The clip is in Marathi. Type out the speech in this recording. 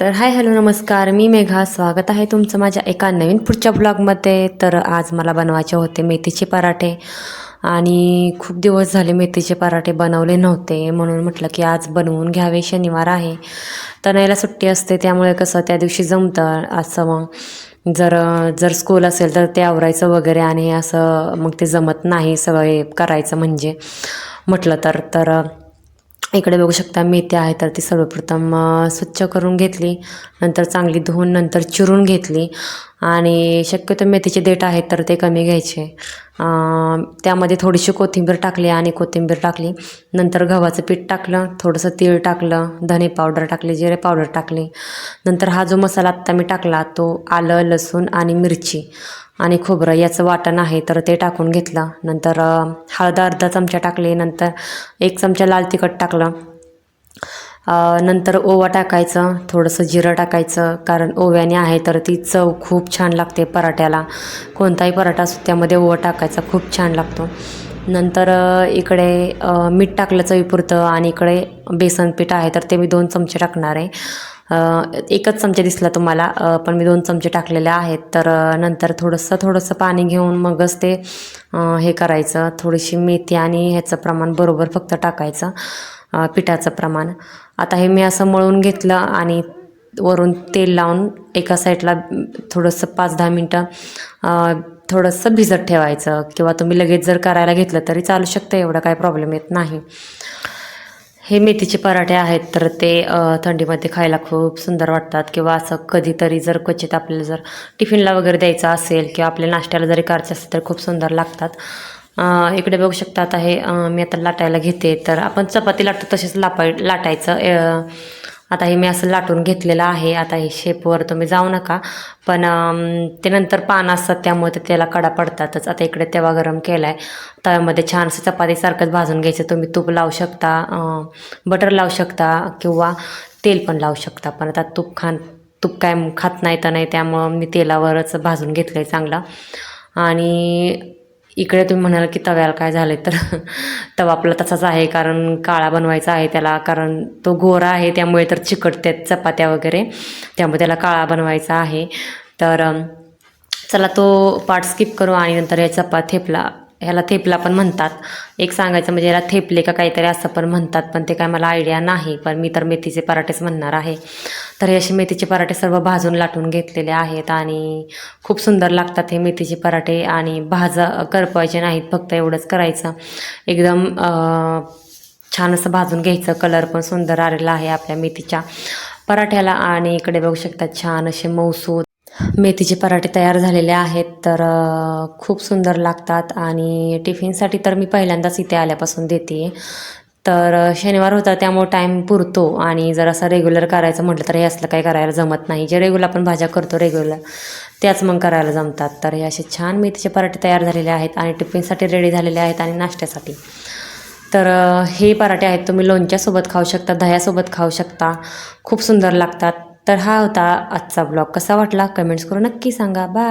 तर हाय हॅलो नमस्कार. मी मेघा. स्वागत आहे तुमचं माझ्या एका नवीन पुढच्या ब्लॉगमध्ये तर आज मला बनवायचे होते मेथीचे पराठे. आणि खूप दिवस झाले मेथीचे पराठे बनवले नव्हते. म्हणून म्हटलं की आज बनवून घ्यावे. शनिवार आहे. तनयला सुट्टी असते त्यामुळे कसं त्या दिवशी जमतं असं मग. जर जर स्कूल असेल तर ते आवरायचं वगैरे आणि असं मग ते जमत नाही सगळे करायचं म्हणजे. म्हटलं तर तर इकडे बघू शकता मेथी आहे तर ती सर्वप्रथम स्वच्छ करून घेतली. नंतर चांगली धुवून नंतर चिरून घेतली. आणि शक्यतो मेथीचे देठ आहेत तर ते कमी घ्यायचे. त्यामध्ये थोडीशी कोथिंबीर टाकली आणि कोथिंबीर टाकली. नंतर गव्हाचं पीठ टाकलं थोडंसं तीळ टाकलं धने पावडर टाकली जिरे पावडर टाकली. नंतर हा जो मसाला आत्ता मी टाकला तो आलं लसूण आणि मिरची. आणि खोबरं याचं वाटण आहे तर ते टाकून घेतलं. नंतर हळद अर्धा चमचा टाकले नंतर एक चमचा लाल तिखट टाकलं. नंतर ओवा टाकायचं थोडंसं जिरं टाकायचं कारण ओव्याने आहे तर ती चव खूप छान लागते पराठ्याला. कोणताही पराठा असतो त्यामध्ये ओवा टाकायचा खूप छान लागतो. नंतर इकडे मीठ टाकलं चवीपुरतं आणि इकडे बेसन पीठ आहे तर ते मी दोन चमचे टाकणार आहे. एकच चमचा दिसला तुम्हाला. पण मी दोन चमचे टाकलेले आहेत. तर नंतर थोडंसं थोडंसं पाणी घेऊन मगच ते हे करायचं. थोडीशी मेथी आणि ह्याचं प्रमाण बरोबर फक्त टाकायचं. पिठाचं प्रमाण. आता हे मी असं मळून घेतलं आणि वरून तेल लावून एका साईडला थोडंसं पाच दहा मिनटं थोडंसं भिजत ठेवायचं. किंवा तुम्ही लगेच जर करायला घेतलं तरी चालू शकतं. एवढा काय प्रॉब्लेम येत नाही. हे मेथीचे पराठे आहेत तर ते थंडीमध्ये खायला खूप सुंदर वाटतात. किंवा असं कधीतरी जर क्वचित आपल्याला जर टिफिनला वगैरे द्यायचं असेल किंवा आपल्या नाश्त्याला जरी करायचं असेल तर खूप सुंदर लागतात. इकडे बघू शकता आता हे मी आता लाटायला घेते. तर आपण चपाती लाटतो तसेच लापाय लाटायचं. आता हे मी असं लाटून घेतलेलं आहे. आता हे शेपवर तुम्ही जाऊ नका. पण ते नंतर पान असतात त्यामुळे ते त्याला कडा पडतातच. आता इकडे तेव्हा गरम केला आहे तव्यामध्ये छानसं चपातीसारखंच भाजून घ्यायचं. तुम्ही तूप लावू शकता बटर लावू शकता किंवा तेल पण लावू शकता. पण आता तूप खान तूप काय खात नाही तर नाही. त्यामुळं मी तेलावरच भाजून घेतलं आहे चांगला. आणि इकडे तुम्ही म्हणाल की तव्याला काय झालं तर तवा आपला तसाच आहे कारण काळा बनवायचा आहे त्याला कारण तो गोरा आहे त्यामुळे तर चिकटतात चपात्या वगैरे त्यामुळे त्याला काळा बनवायचा आहे. तर चला तो पार्ट स्किप करू आणि नंतर या चपा थेपला ह्याला थेपला पण म्हणतात. एक सांगायचं म्हणजे याला थेपले का काहीतरी असं पण म्हणतात पण ते काय मला आयडिया नाही पण मी तर मेथीचे पराठेच म्हणणार आहे. तर हे असे मेथीचे पराठे सर्व भाजून लाटून घेतलेले आहेत आणि खूप सुंदर लागतात हे मेथीचे पराठे आणि भाजा करपवायचे नाहीत फक्त एवढंच करायचं. एकदम छान असं भाजून घ्यायचं. कलर पण सुंदर आलेला आहे आपल्या मेथीच्या पराठ्याला आणि इकडे बघू शकता छान असे मऊसूद मेथीचे पराठे तयार झालेले आहेत तर खूप सुंदर लागतात आणि टिफिनसाठी तर मी पहिल्यांदाच इथे आल्यापासून देते. तर शनिवार होता त्यामुळे टाईम पुरतो आणि जर असं रेग्युलर करायचं म्हटलं तर हे असलं काही करायला जमत नाही. जे रेग्युलर आपण भाज्या करतो रेग्युलर त्याच मग करायला जमतात. तर हे असे छान मेथीचे पराठे तयार झालेले आहेत आणि टिफिनसाठी रेडी झालेले आहेत आणि नाश्त्यासाठी. तर हे पराठे आहेत तुम्ही लोणच्यासोबत खाऊ शकता दह्यासोबत खाऊ शकता. खूप सुंदर लागतात. तर हा होता आजचा ब्लॉग कसा वाटला? कमेंट्स करून नक्की सांगा. बाय